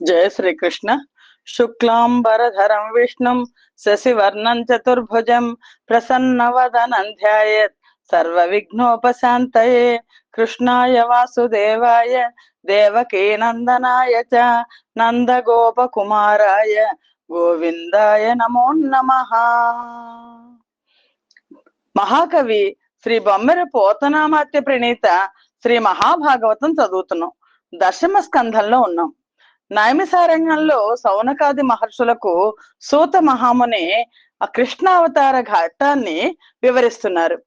జయ శ్రీకృష్ణ. శుక్లాంబరధరం విష్ణుం శశివర్ణం చతుర్భుజం ప్రసన్నవదనం ధ్యాయత్ సర్వ విఘ్నోపశాంతయే కృష్ణాయ వాసుదేవాయ దేవకీ నందనాయ చ నందగోపకుమారాయ గోవిందాయ నమో నమ. మహాకవి శ్రీ బొమ్మెర పోతనామాత్య ప్రణీత శ్రీ మహాభాగవతం చదువుతున్నాం. దశమ స్కంధంలో ఉన్నాం. నైమిసారణ్యంలో సౌనకాది మహర్షులకు సూత మహాముని ఆ కృష్ణావతార ఘట్టాన్ని వివరిస్తున్నారు.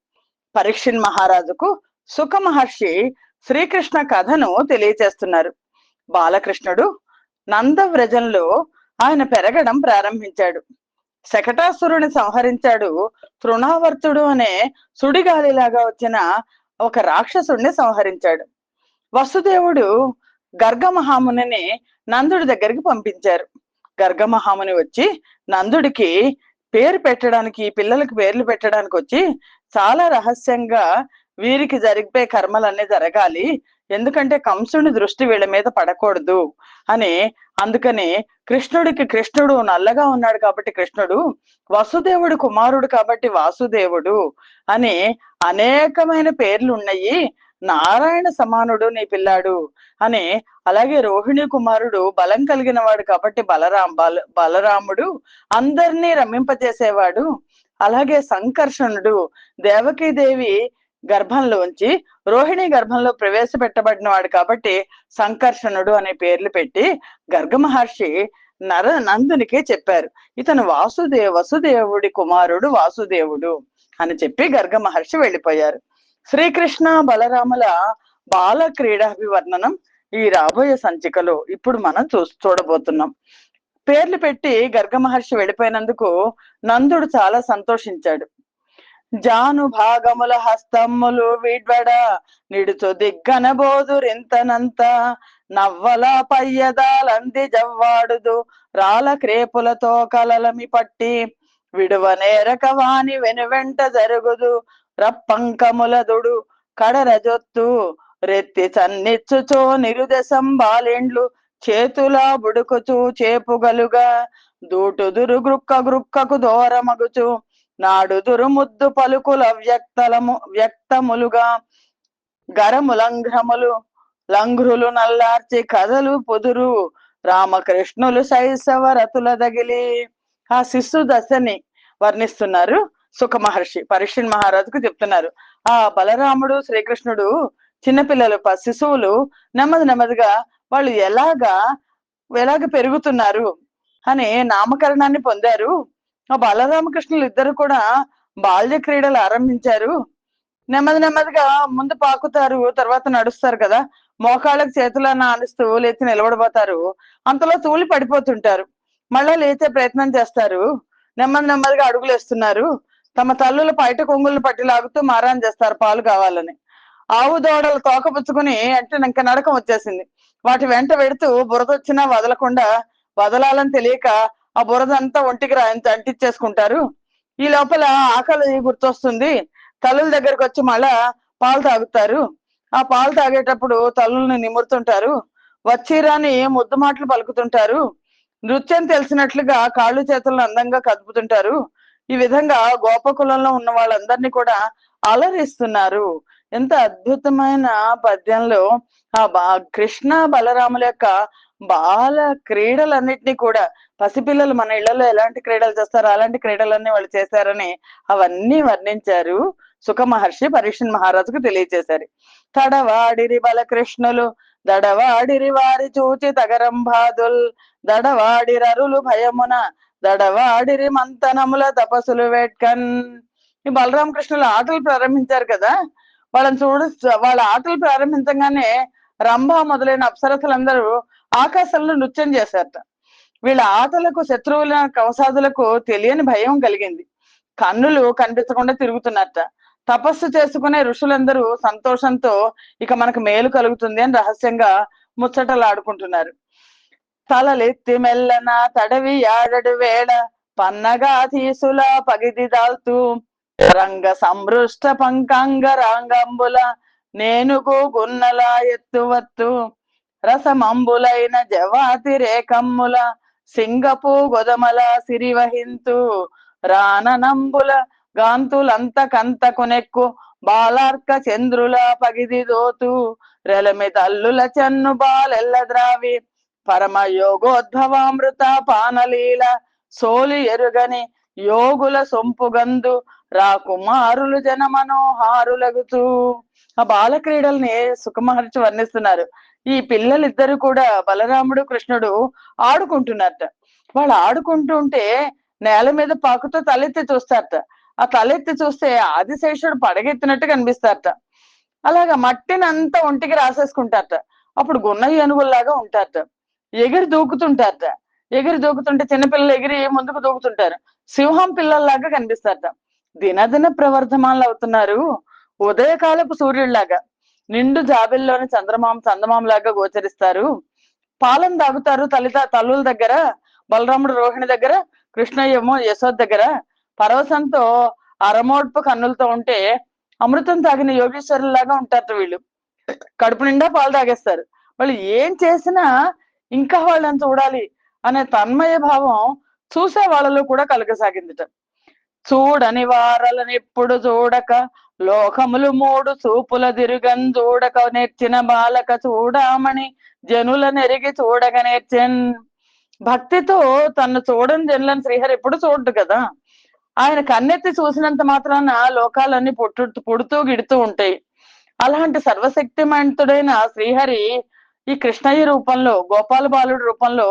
పరీక్షిన్ మహారాజుకు సుఖ మహర్షి శ్రీకృష్ణ కథను తెలియచేస్తున్నారు. బాలకృష్ణుడు నందవ్రజంలో ఆయన పెరగడం ప్రారంభించాడు. శకటాసురుని సంహరించాడు తృణావర్తుడు అనే సుడిగాలిలాగా వచ్చిన ఒక రాక్షసుడిని సంహరించాడు. వసుదేవుడు గర్గమహామునిని నందుడి దగ్గరికి పంపించారు. గర్గమహాముని వచ్చి నందుడికి పేరు పెట్టడానికి పిల్లలకు పేర్లు పెట్టడానికి వచ్చి చాలా రహస్యంగా వీరికి జరిగిపోయే కర్మలన్నీ జరగాలి. ఎందుకంటే కంసుని దృష్టి వీళ్ళ మీద పడకూడదు అని. అందుకని కృష్ణుడికి కృష్ణుడు నల్లగా ఉన్నాడు కాబట్టి కృష్ణుడు వసుదేవుడు కుమారుడు కాబట్టి వాసుదేవుడు అని అనేకమైన పేర్లు ఉన్నాయి. నారాయణ సమానుడు నీ పిల్లాడు అని అలాగే రోహిణి కుమారుడు బలం కలిగిన వాడు కాబట్టి బలరాం బల బలరాముడు అందరినీ రమింపజేసేవాడు. అలాగే సంకర్షణుడు దేవకీదేవి గర్భంలోంచి రోహిణి గర్భంలో ప్రవేశపెట్టబడిన వాడు కాబట్టి సంకర్షణుడు అనే పేర్లు పెట్టి గర్గ మహర్షి నర నందునికి చెప్పారు. ఇతను వాసుదేవ వసుదేవుడి కుమారుడు వాసుదేవుడు అని చెప్పి గర్గ మహర్షి వెళ్ళిపోయారు. శ్రీకృష్ణ బలరాముల బాల క్రీడాభివర్ణనం ఈ రాబోయే సంచికలో ఇప్పుడు మనం చూ చూడబోతున్నాం. పేర్లు పెట్టి గర్గ మహర్షి వెళ్ళిపోయినందుకు నందుడు చాలా సంతోషించాడు. జాను భాగముల హస్తములు విడ్వడ నిడుచు దిగ్గనబోదురింతనంత నవ్వల పయ్యదాలంది జవ్వాడుదు రాల క్రేపులతో కలలమి పట్టి విడువ నేరక వాని వెనువెంట జరుగుదు రప్పంకములదుడు కడరజొత్తు రెత్తి సన్నిచ్చుచో నిరుదశం బాలెండ్లు చేతులా బుడుకుచు చేపుగలుగా. దూటుదురు గ్రుక్క గ్రుక్కకు దూరమగుచు నాడుదురు ముద్దు పలుకుల వ్యక్తలము వ్యక్తములుగా. గరములంఘ్రములు లంఘ్రులు నల్లార్చి కథలు పొదురు రామకృష్ణులు శైశవ రతుల దగిలి. ఆ శిశు దశని వర్ణిస్తున్నారు సుఖ మహర్షి పరీక్షణ్ మహారాజుకు చెప్తున్నారు. ఆ బలరాముడు శ్రీకృష్ణుడు చిన్నపిల్లలు శిశువులు నెమ్మది నెమ్మదిగా వాళ్ళు ఎలాగా ఎలాగ పెరుగుతున్నారు అని నామకరణాన్ని పొందారు. ఆ బాలరామకృష్ణులు ఇద్దరు కూడా బాల్య క్రీడలు ఆరంభించారు. నెమ్మది నెమ్మదిగా ముందు పాకుతారు తర్వాత నడుస్తారు కదా. మోకాళ్ళకు చేతులను ఆనిస్తూ లేచి నిలబడిపోతారు అంతలో తూలి పడిపోతుంటారు. మళ్ళా లేచే ప్రయత్నం చేస్తారు. నెమ్మది నెమ్మదిగా అడుగులు వేస్తున్నారు తమ తల్లుల పైట కొంగులు పట్టి లాగుతూ మారాన్ చేస్తారు పాలు కావాలని. ఆవు దోడలు తోకపుచ్చుకుని అంటే ఇంకా నడకం వచ్చేసింది. వాటి వెంట వెడుతూ బురద వచ్చినా వదలకుండా వదలాలని తెలియక ఆ బురద అంతా ఒంటికి రా అంటించేసుకుంటారు ఈ లోపల ఆకలి గుర్తొస్తుంది. తల్లుల దగ్గరకు వచ్చి మళ్ళా పాలు తాగుతారు. ఆ పాలు తాగేటప్పుడు తల్లుల్ని నిమురుతుంటారు. వచ్చిరాని ముద్దు మాటలు పలుకుతుంటారు. నృత్యం తెలిసినట్లుగా కాళ్ళు చేతులను అందంగా కదుపుతుంటారు. ఈ విధంగా గోపకులంలో ఉన్న వాళ్ళందరినీ కూడా అలరిస్తున్నారు. ఎంత అద్భుతమైన పద్యంలో ఆ బా కృష్ణ బలరాముల యొక్క బాల క్రీడలన్నిటినీ కూడా పసిపిల్లలు మన ఇళ్ళలో ఎలాంటి క్రీడలు చేస్తారో అలాంటి క్రీడలన్నీ వాళ్ళు చేశారని అవన్నీ వర్ణించారు. సుఖ మహర్షి పరీక్షణ్ మహారాజుకు తెలియచేశారు. తడవాడిరి బలకృష్ణులు దడవాడిరి వారి చూచి తగరంబాదుల్ దడవాడిరరులు భయమున దడవాడిరి మంతనముల తపస్సులు వేట్కన్. ఈ బలరామకృష్ణులు ఆటలు ప్రారంభించారు కదా? వాళ్ళని చూడ వాళ్ళ ఆటలు ప్రారంభించగానే రంభ మొదలైన అప్సరసులందరూ ఆకాశంలో నృత్యం చేశారట. వీళ్ళ ఆటలకు శత్రువుల కవసాదులకు తెలియని భయం కలిగింది. కన్నులు కనిపించకుండా తిరుగుతున్నట్ట. తపస్సు చేసుకునే ఋషులందరూ సంతోషంతో ఇక మనకు మేలు కలుగుతుంది అని రహస్యంగా ముచ్చటలాడుకుంటున్నారు. తలలెత్తి మెల్లన తడవి ఆడడు వేళ పన్నగా తీసుల పగిది దాల్తూ రంగ సంభృష్ట పంకాంగ రాంగంబుల నేనుకు గున్నలా ఎత్తువత్తు రసమంబులైన జవాతి రేకమ్ముల సింగపు గొదమల సిరివహింతు రాననంబుల గాంతులంత కంత కొనెక్కు బాలార్క చంద్రుల పగిది దోతు రెలమి తల్లుల చెన్ను బాలెల్ల ద్రావి పరమ యోగోద్భవామృత పానలీల సోలి ఎరుగని యోగుల సొంపుగందు రాకుమారులు జన మనోహారులగుతూ ఆ బాల క్రీడల్ని సుఖమహర్షి వర్ణిస్తున్నారు. ఈ పిల్లలిద్దరు కూడా బలరాముడు కృష్ణుడు ఆడుకుంటున్నారట. వాళ్ళు ఆడుకుంటూ ఉంటే నేల మీద పాకుతో తలెత్తి చూస్తారట. ఆ తలెత్తి చూస్తే ఆదిశేషుడు పడగెత్తినట్టు కనిపిస్తారట. అలాగా మట్టినంతా ఒంటికి రాసేసుకుంటారట. అప్పుడు గున్న ఏనుగుల్లాగా ఉంటారట. ఎగిరి దూకుతుంటారట. ఎగిరి దూకుతుంటే చిన్నపిల్లలు ఎగిరి ముందుకు దూకుతుంటారు. సింహం పిల్లల్లాగా కనిపిస్తారట. దినదిన ప్రవర్ధమానులు అవుతున్నారు. ఉదయకాలపు సూర్యుడిలాగా నిండు జాబిల్లోని చంద్రమామ చందమామ లాగా గోచరిస్తారు. పాలన తాగుతారు తల్లిత తల్లుల దగ్గర బలరాముడు రోహిణి దగ్గర కృష్ణయ్యమో యశోద్ దగ్గర. పరవశంతో అరమోడ్పు కన్నులతో ఉంటే అమృతం తాగిన యోగేశ్వరులాగా ఉంటారట వీళ్ళు. కడుపు నిండా పాలు తాగేస్తారు. వాళ్ళు ఏం చేసినా ఇంకా వాళ్ళని చూడాలి అనే తన్మయ భావం చూసే వాళ్ళలో కూడా కలగసాగిందిట. చూడని వారలను ఎప్పుడు చూడక లోకములు మూడు చూపుల దిరుగన్ చూడక నేర్చిన బాలక చూడమని జనుల నెరిగి చూడక నేర్చన్. భక్తితో తను చూడని జనులను శ్రీహరి ఎప్పుడు చూడదు కదా. ఆయన కన్నెత్తి చూసినంత మాత్రాన లోకాలన్నీ పుట్టు పుడుతూ గిడుతూ ఉంటాయి. అలాంటి సర్వశక్తిమంతుడైన శ్రీహరి ఈ కృష్ణయ్య రూపంలో గోపాల బాలుడి రూపంలో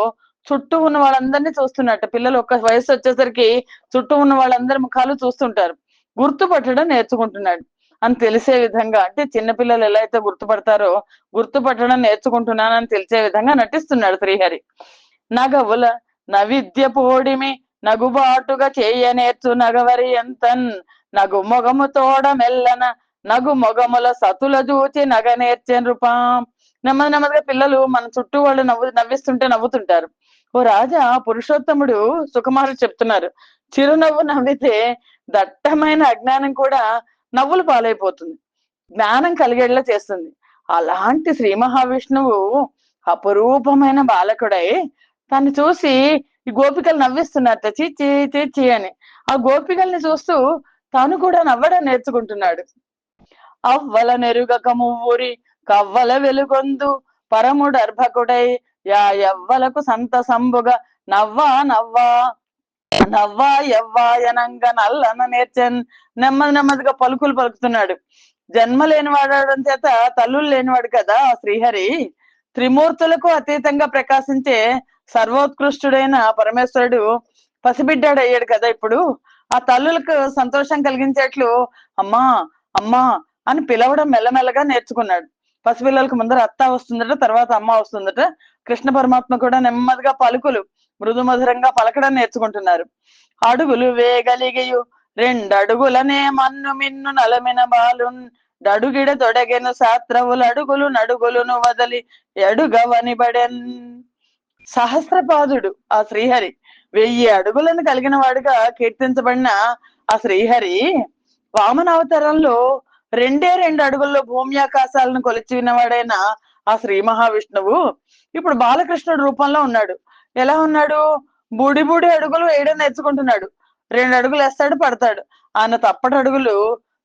చుట్టూ ఉన్న వాళ్ళందరినీ చూస్తున్నట్టు. పిల్లలు ఒక వయసు వచ్చేసరికి చుట్టూ ఉన్న వాళ్ళందరి ముఖాలు చూస్తుంటారు. గుర్తుపట్టడం నేర్చుకుంటున్నాడు. అని తెలిసే విధంగా అంటే చిన్నపిల్లలు ఎలా అయితే గుర్తుపడతారో గుర్తుపట్టడం నేర్చుకుంటున్నానని తెలిసే విధంగా నటిస్తున్నాడు శ్రీహరి. నగవుల నవిద్య పోడిమి నగుబాటుగా చేయ నేర్చు నగవరి ఎంతన్ నగు మొగము తోడ మెల్లన నగు మొగముల సతుల చూచి నగ నేర్చెన్ రూపం. నెమ్మది నెమ్మదిగా పిల్లలు మన చుట్టూ వాళ్ళు నవ్వు నవ్విస్తుంటే నవ్వుతుంటారు. ఓ రాజా పురుషోత్తముడు సుకుమారు చెప్తున్నారు. చిరునవ్వు నవ్వితే దట్టమైన అజ్ఞానం కూడా నవ్వులు పాలైపోతుంది. జ్ఞానం కలిగేలా చేస్తుంది. అలాంటి శ్రీ మహావిష్ణువు అపురూపమైన బాలకుడై తను చూసి ఈ గోపికలు నవ్విస్తున్నట్ట చీచి చీ అని. ఆ గోపికల్ని చూస్తూ తాను కూడా నవ్వడం నేర్చుకుంటున్నాడు. అవ్వల నెరుగక మువ్వూరి కవ్వల వెలుగొందు పరముడు అర్భకుడై యా ఎవ్వలకు సంతసంబుగా నవ్వా నవ్వా నవ్వా ఎవ్వాయనంగా నల్లన నేర్చన్. నెమ్మది నెమ్మదిగా పలుకులు పలుకుతున్నాడు. జన్మ లేనివాడడం చేత తల్లులు లేనివాడు కదా శ్రీహరి. త్రిమూర్తులకు అతీతంగా ప్రకాశించే సర్వోత్కృష్టుడైన పరమేశ్వరుడు పసిబిడ్డాడు అయ్యాడు కదా ఇప్పుడు. ఆ తల్లులకు సంతోషం కలిగించేట్లు అమ్మా అమ్మా అని పిలవడం మెల్లమెల్లగా నేర్చుకున్నాడు. పసిపిల్లలకు ముందర అత్త వస్తుందట తర్వాత అమ్మ వస్తుందట. కృష్ణ పరమాత్మ కూడా నెమ్మదిగా పలుకులు మృదు మధురంగా పలకడం నేర్చుకుంటున్నారు. అడుగులు వేగలిగయు రెండు అడుగులనే మన్ను మిన్ను నలమిన బాలున్. డడుగిడ తొడగెను శాస్త్రవులు అడుగులు నడుగులును వదలి ఎడుగవని బడెన్ సహస్రపాదుడు ఆ శ్రీహరి. వెయ్యి అడుగులను కలిగిన వాడుగా కీర్తించబడిన ఆ శ్రీహరి వామన అవతారంలో రెండే రెండు అడుగుల్లో భూమి ఆకాశాలను కొలిచిన వాడైన ఆ శ్రీ మహావిష్ణువు ఇప్పుడు బాలకృష్ణుడు రూపంలో ఉన్నాడు. ఎలా ఉన్నాడు? బూడి బూడి అడుగులు వేయడం నేర్చుకుంటున్నాడు. రెండు అడుగులు వేస్తాడు పడతాడు. ఆయన తప్పటి అడుగులు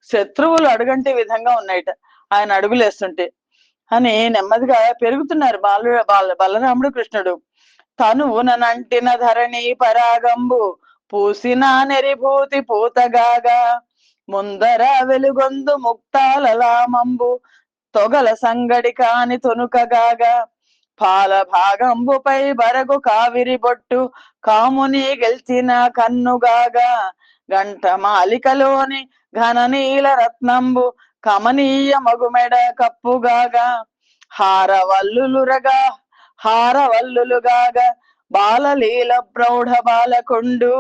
శత్రువులు అడుగంటే విధంగా ఉన్నాయట. ఆయన అడుగులు వేస్తుంటే అని నెమ్మదిగా పెరుగుతున్నారు బాలు బాల బలరాముడు కృష్ణుడు. తను నంటిన ధరణి పరాగంబు పూసిన నెరిభూతి పూతగాగా. ముందర వెలుగొందు ముక్తాలలామంబు తొగల సంగడి కాని తొనుకగాగా పాల భాగంబుపై బరగు కావిరి బొట్టు కాముని గెలిచిన కన్నుగాగా గంట మాలికలోని ఘననీల రత్నంబు కమనీయ మగుమెడ కప్పుగాగా హారవల్లులురగా హారవల్లులుగాగా బాలలీల ప్రౌఢ బాలకొండు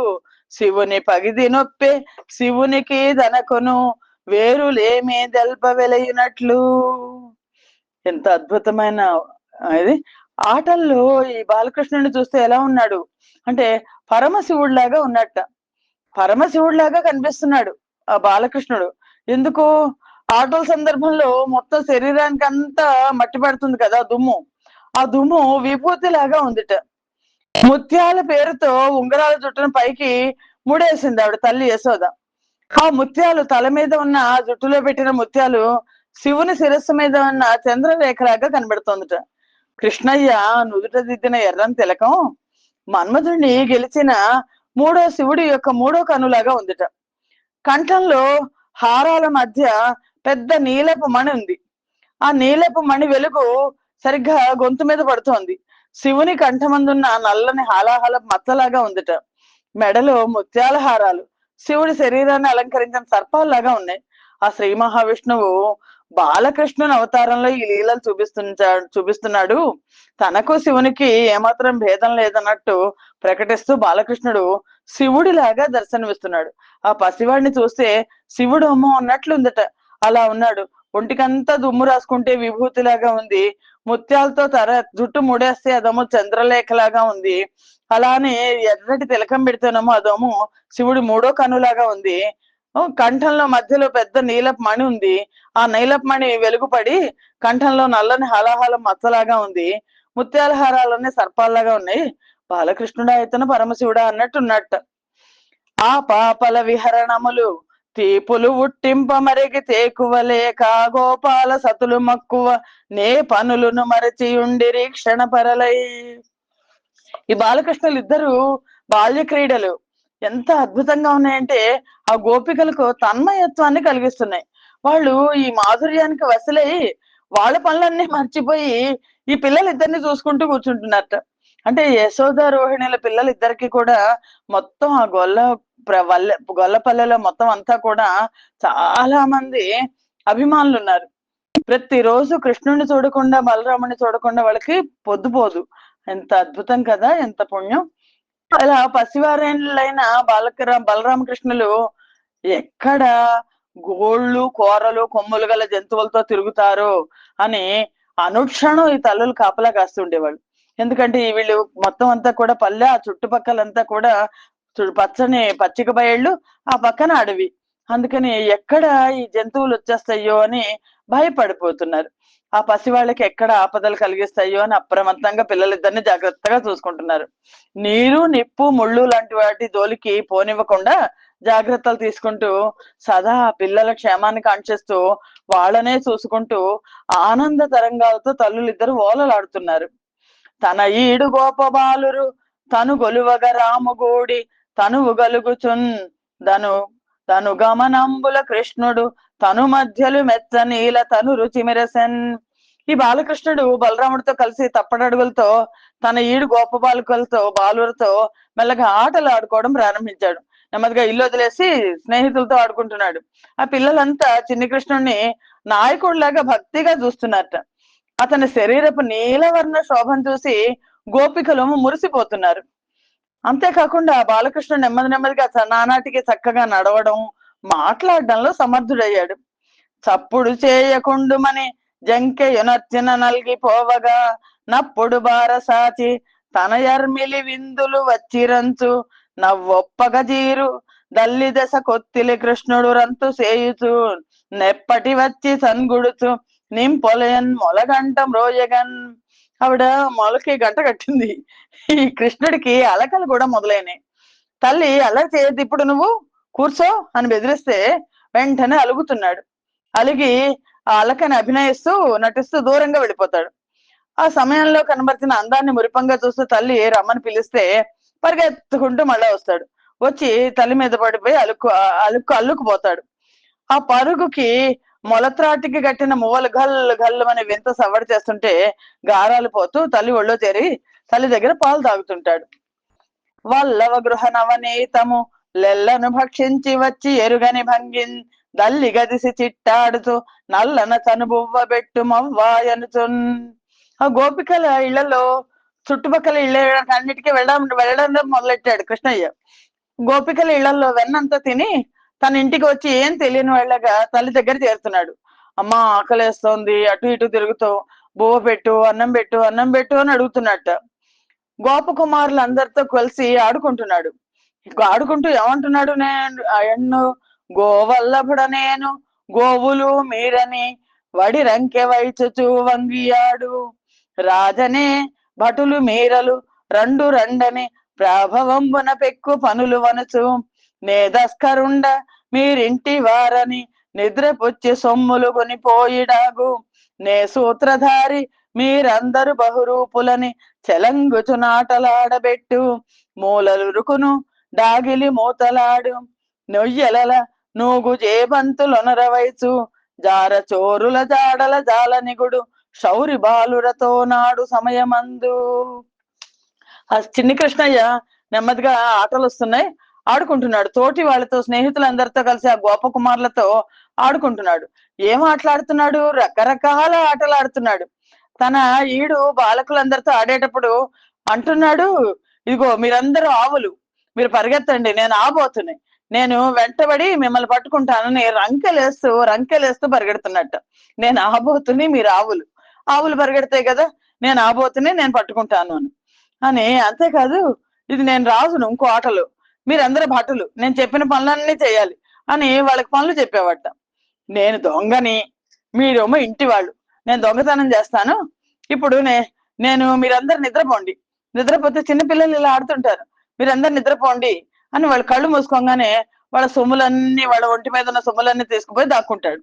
శివుని పగిది నొప్పే శివునికి దనకును వేరులేమి దెల్ప వెలయినట్లు. ఎంత అద్భుతమైన ఇది ఆటల్లో ఈ బాలకృష్ణుని చూస్తే ఎలా ఉన్నాడు? అంటే పరమశివుడిలాగా ఉన్నట్ట. పరమశివుడిలాగా కనిపిస్తున్నాడు ఆ బాలకృష్ణుడు. ఎందుకు? ఆటల సందర్భంలో మొత్తం శరీరానికి అంతా మట్టి పడుతుంది కదా దుమ్ము. ఆ దుమ్ము విభూతిలాగా ఉందిట. ముత్యాల పేరుతో ఉంగరాల జుట్టును పైకి ముడేసింది ఆవిడ తల్లి యశోద. ఆ ముత్యాలు తల మీద ఉన్న జుట్టులో పెట్టిన ముత్యాలు శివుని శిరస్సు మీద ఉన్న చంద్రరేఖలాగా కనబడుతోందిట. కృష్ణయ్య నుదుట దిద్దిన ఎర్రని తిలకం మన్మధుడిని గెలిచిన మూడో శివుడి యొక్క మూడో కనులాగా ఉందిట. కంఠంలో హారాల మధ్య పెద్ద నీలపు మణి ఉంది. ఆ నీలపు మణి వెలుగు సరిగ్గా గొంతు మీద పడుతోంది. శివుని కంఠమందున్న నల్లని హాలాహల మచ్చలాగా ఉందిట. మెడలో ముత్యాల హారాలు శివుడి శరీరాన్ని అలంకరించిన సర్పాల్లాగా ఉన్నాయి. ఆ శ్రీ మహావిష్ణువు బాలకృష్ణుని అవతారంలో ఈ లీలలు చూపిస్తుంటా చూపిస్తున్నాడు. తనకు శివునికి ఏమాత్రం భేదం లేదన్నట్టు ప్రకటిస్తూ బాలకృష్ణుడు శివుడిలాగా దర్శనమిస్తున్నాడు. ఆ పసివాడిని చూస్తే శివుడు అమ్మో ఉన్నట్లుందట అలా ఉన్నాడు. ఒంటికంతా దుమ్ము రాసుకుంటే విభూతిలాగా ఉంది. ముత్యాలతో తర జుట్టు ముడేస్తే అదేమో చంద్రలేఖలాగా ఉంది. అలానే ఎర్రటి తిలకం పెడితేనేమో అదేమో శివుడి మూడో కనులాగా ఉంది. కంఠంలో మధ్యలో పెద్ద నీలపు మణి ఉంది. ఆ నీలపు మణి వెలుగుపడి కంఠంలో నల్లని హలాహలం మచ్చలాగా ఉంది. ముత్యాల హారాలన్నీ సర్పాల్లాగా ఉన్నాయి. బాలకృష్ణుడా ఇతను పరమశివుడా అన్నట్టు ఉన్నట్టు ఆ పాపల విహరణములు తీపులు ఉట్టింప మరికి తేకువలేక గోపాల సతులు మక్కువ నే పనులను మరచి రీక్షణ క్షణపరలై. ఈ బాలకృష్ణులు ఇద్దరు బాల్య క్రీడలు ఎంత అద్భుతంగా ఉన్నాయంటే ఆ గోపికలకు తన్మయత్వాన్ని కలిగిస్తున్నాయి. వాళ్ళు ఈ మాధుర్యానికి వసలై వాళ్ళ పనులన్నీ మర్చిపోయి ఈ పిల్లలు ఇద్దరిని చూసుకుంటూ కూర్చుంటున్నట్ట అంటే యశోద రోహిణుల పిల్లలు ఇద్దరికి కూడా మొత్తం ఆ గొల్ల వల్లె గొల్లపల్లెలో మొత్తం అంతా కూడా చాలా మంది అభిమానులు ఉన్నారు ప్రతిరోజు కృష్ణుడిని చూడకుండా బలరాముని చూడకుండా వాళ్ళకి పొద్దుపోదు ఎంత అద్భుతం కదా ఎంత పుణ్యం. అలా పసివారైన బాలకరా బలరామకృష్ణులు ఎక్కడ గోళ్ళు కూరలు కొమ్ములు గల జంతువులతో తిరుగుతారో అని అనుక్షణం ఈ తల్లులు కాపలా కాస్తుండేవాళ్ళు ఎందుకంటే ఈ వీళ్ళు మొత్తం అంతా కూడా పల్లె ఆ చుట్టుపక్కలంతా కూడా చూడు పచ్చని పచ్చిక బయళ్ళు ఆ పక్కన అడవి. అందుకని ఎక్కడ ఈ జంతువులు వచ్చేస్తాయో అని భయపడిపోతున్నారు. ఆ పసి వాళ్ళకి ఎక్కడ ఆపదలు కలిగిస్తాయో అని అప్రమత్తంగా పిల్లలిద్దరిని జాగ్రత్తగా చూసుకుంటున్నారు. నీరు నిప్పు ముళ్ళు లాంటి వాటి జోలికి పోనివ్వకుండా జాగ్రత్తలు తీసుకుంటూ సదా పిల్లల క్షేమాన్ని కాంక్షిస్తూ వాళ్ళనే చూసుకుంటూ ఆనంద తరంగాలతో తల్లులిద్దరు ఓలలాడుతున్నారు. తన ఈడు గోపబాలురు తను గొలువగ రాముగూడి తను గలుగుచున్ దను తను గమనంబుల కృష్ణుడు తను మధ్యలు మెచ్చ నీల తను రుచి మెరసెన్. ఈ బాలకృష్ణుడు బలరాముడితో కలిసి తప్పడడుగులతో తన ఈడు గోప బాలికలతో బాలులతో మెల్లగా ఆటలు ఆడుకోవడం ప్రారంభించాడు. నెమ్మదిగా ఇల్లు వదిలేసి స్నేహితులతో ఆడుకుంటున్నాడు. ఆ పిల్లలంతా చిన్ని కృష్ణుడిని నాయకుడిలాగా భక్తిగా చూస్తున్నారట. అతని శరీరపు నీలవర్ణ శోభను చూసి గోపికలు మురిసిపోతున్నారు. అంతేకాకుండా బాలకృష్ణ నెమ్మది నెమ్మదిగా నానాటికి చక్కగా నడవడం మాట్లాడడంలో సమర్థుడయ్యాడు. చప్పుడు చేయకుండుమని జంకెయునర్చిన నల్గిపోవగా నప్పుడు బారసాచి తన ఎర్మిలి విందులు వచ్చిరంచు నవ్వొప్పగ జీరు దల్లి దశ కొత్తిలి కృష్ణుడు రంతు సేయుచు నెప్పటి వచ్చి సన్గుడుచు నింపొలయన్ మొలగంట మ్రోయగన్ ఆవిడ మొలకి గంట కట్టింది. ఈ కృష్ణుడికి అలకలు కూడా మొదలైనాయి. తల్లి అలా చేయద్దు ఇప్పుడు నువ్వు కూర్చో అని బెదిరిస్తే వెంటనే అలుగుతున్నాడు. అలిగి ఆ అలకని అభినయిస్తూ నటిస్తూ దూరంగా వెళ్ళిపోతాడు. ఆ సమయంలో కనబడుతున్న అందాన్ని మురిపంగా చూస్తూ తల్లి రమ్మని పిలిస్తే పరిగెత్తుకుంటూ మళ్ళా వస్తాడు. వచ్చి తల్లి మీద పడిపోయి అలుక్కు అలుక్కు అల్లుకుపోతాడు. ఆ పరుగుకి మొలత్రాటికి కట్టిన మువ్వలు గల్ గల్లు అని వింత సవడి చేస్తుంటే గారాలు పోతూ తల్లి ఒళ్ళో చేరి తల్లి దగ్గర పాలు తాగుతుంటాడు. వల్లవ గృహ నవనీతము లెల్లను భక్షించి వచ్చి ఎరుగని భంగిన్ దల్లి గదిసి చిట్టాడుతూ నల్లన చనుబువ్వ పెట్టు మవ్వాయనుచున్. ఆ గోపికల ఇళ్ళలో చుట్టుపక్కల ఇళ్ళ అన్నిటికీ వెళ్ళడం వెళ్ళడం మొదలెట్టాడు కృష్ణయ్య. గోపికల ఇళ్ళలో వెన్నంతా తిని తన ఇంటికి వచ్చి ఏం తెలియని వాళ్ళగా తల్లి దగ్గర చేరుతున్నాడు. అమ్మ ఆకలేస్తోంది అటు ఇటు తిరుగుతూ బువ్వ పెట్టు అన్నం పెట్టు అన్నం పెట్టు అని అడుగుతున్నట్ట. గోపకుమారులు అందరితో కలిసి ఆడుకుంటున్నాడు. ఆడుకుంటూ ఏమంటున్నాడు నేను అయన్ను గోవల్లభుడ నేను గోవులు మీరని వడి రంకె వైచచు వంగియాడు. రాజనే భటులు మీరలు రెండు రెండని ప్రాభవంబున పెక్కు పనులు వనచు నేదస్కరుండ మీరింటి వారని నిద్రపుచ్చి సొమ్ములు కొనిపోయిడాగు. నే సూత్రధారి మీరందరు బహురూపులని చెలంగుచు నాటలాడబెట్టు మూలలురుకును డాగిలి మూతలాడు. నొయ్యలల నూగు జేబంతులొనరవైచు. జార చోరుల జాడల జాలనిగుడు శౌరి బాలురతో నాడు సమయమందు. ఆ చిన్ని కృష్ణయ్య నెమ్మదిగా ఆటలు వస్తున్నాయి ఆడుకుంటున్నాడు. తోటి వాళ్ళతో స్నేహితులందరితో కలిసి ఆ గోపకుమారులతో ఆడుకుంటున్నాడు. ఏం ఆటలాడుతున్నాడు? రకరకాల ఆటలు ఆడుతున్నాడు తన ఈడు బాలకులందరితో ఆడేటప్పుడు అంటున్నాడు ఇదిగో మీరందరూ ఆవులు మీరు పరిగెత్తండి నేను ఆబోతున్నాయి నేను వెంటబడి మిమ్మల్ని పట్టుకుంటాను నేను రంకెలేస్తూ రంకెలేస్తూ పరిగెడుతున్నట్టు. నేను ఆబోతుని మీరు ఆవులు. ఆవులు పరిగెడతాయి కదా నేను ఆబోతుని నేను పట్టుకుంటాను అని అని. అంతేకాదు ఇది నేను రాజును ఇంకో ఆటలు. మీరందరూ భటులు నేను చెప్పిన పనులన్నీ చేయాలి అని వాళ్ళకి పనులు చెప్పేవాట నేను దొంగని మీరేమో ఇంటి వాళ్ళు. నేను దొంగతనం చేస్తాను. ఇప్పుడు నే నేను మీరందరు నిద్రపోండి. నిద్రపోతే చిన్నపిల్లలు ఇలా ఆడుతుంటారు. మీరందరు నిద్రపోండి అని వాళ్ళు కళ్ళు మూసుకోగానే వాళ్ళ సొమ్ములన్నీ వాళ్ళ ఒంటి మీద ఉన్న సొమ్ములన్నీ తీసుకుపోయి దాక్కుంటాడు.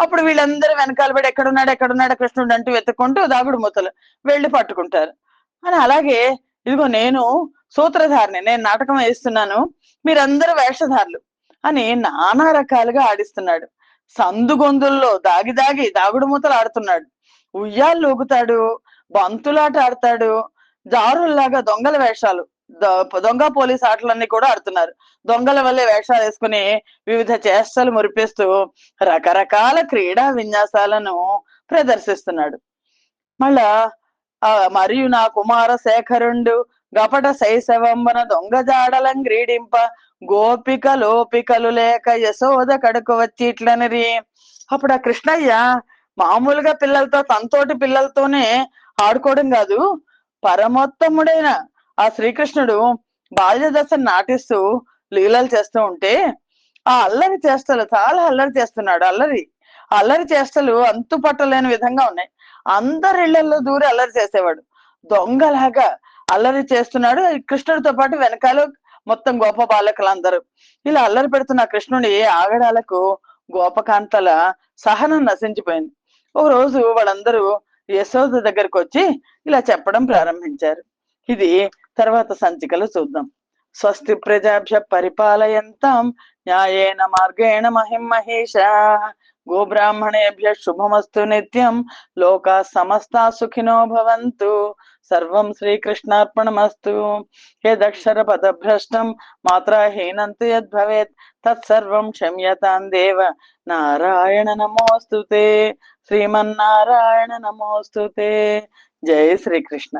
అప్పుడు వీళ్ళందరూ వెనకాల పడి ఎక్కడున్నాడు ఎక్కడున్నాడు కృష్ణుడు అంటూ వెతుక్కుంటూ దాగుడు మూతలు వెళ్ళి పట్టుకుంటారు. అని అలాగే ఇదిగో నేను సూత్రధారిని నేను నాటకం వేస్తున్నాను మీరందరూ వేషధారులు అని నానా రకాలుగా ఆడిస్తున్నాడు. సందుగొందుల్లో దాగి దాగి దాగుడు మూతలు ఆడుతున్నాడు. ఉయ్యాలు ఊగుతాడు బంతులాట ఆడతాడు జారుల్లాగా దొంగల వేషాలు దొంగ పోలీస్ ఆటలన్నీ కూడా ఆడుతున్నారు. దొంగల వల్లే వేషాలు వేసుకుని వివిధ చేష్టలు మురిపిస్తూ రకరకాల క్రీడా విన్యాసాలను ప్రదర్శిస్తున్నాడు. మళ్ళా ఆ మరియు నా కుమార శేఖరుండు గపట శైశవంబన దొంగ జాడలం క్రీడింప గోపిక లోపికలు లేక యశోద కడుకు వచ్చి ఇట్లనిరి అప్పుడు ఆ కృష్ణయ్య మామూలుగా పిల్లలతో తనతోటి పిల్లలతోనే ఆడుకోవడం కాదు పరమోత్తముడైన ఆ శ్రీకృష్ణుడు బాల్యదశను నాటిస్తూ లీలలు చేస్తూ ఉంటే ఆ అల్లరి చేష్టలు చాలా అల్లరి చేస్తున్నాడు అల్లరి. అల్లరి చేష్టలు అంతు పట్టలేని విధంగా ఉన్నాయి. అందరి ఇళ్ళలో దూరి అల్లరి చేసేవాడు. దొంగలాగా అల్లరి చేస్తున్నాడు. కృష్ణుడితో పాటు వెనకాల మొత్తం గోప బాలకులందరూ. ఇలా అల్లరి పెడుతున్న కృష్ణుడి ఆగడాలకు గోపకాంతల సహనం నశించిపోయింది. ఒక రోజు వాళ్ళందరూ యశోద దగ్గరకు వచ్చి ఇలా చెప్పడం ప్రారంభించారు. ఇది తర్వాత సంచికలు చూద్దాం. స్వస్తి ప్రజాభ్య పరిపాలయంతం న్యాయేన మార్గేణ మహిం మహేష గోబ్రాహ్మణేభ్య శుభమస్తు నిత్యం లోకా సమస్త సుఖినో భవంతు సర్వం శ్రీకృష్ణార్పణమస్తు యదక్షర పదభ్రష్టం మాత్రాహీనంతు యద్భవేత్ తత్సర్వం క్షమ్యతాం దేవ నారాయణ నమోస్తుతే శ్రీమన్నారాయణ నమోస్తుతే జై శ్రీకృష్ణ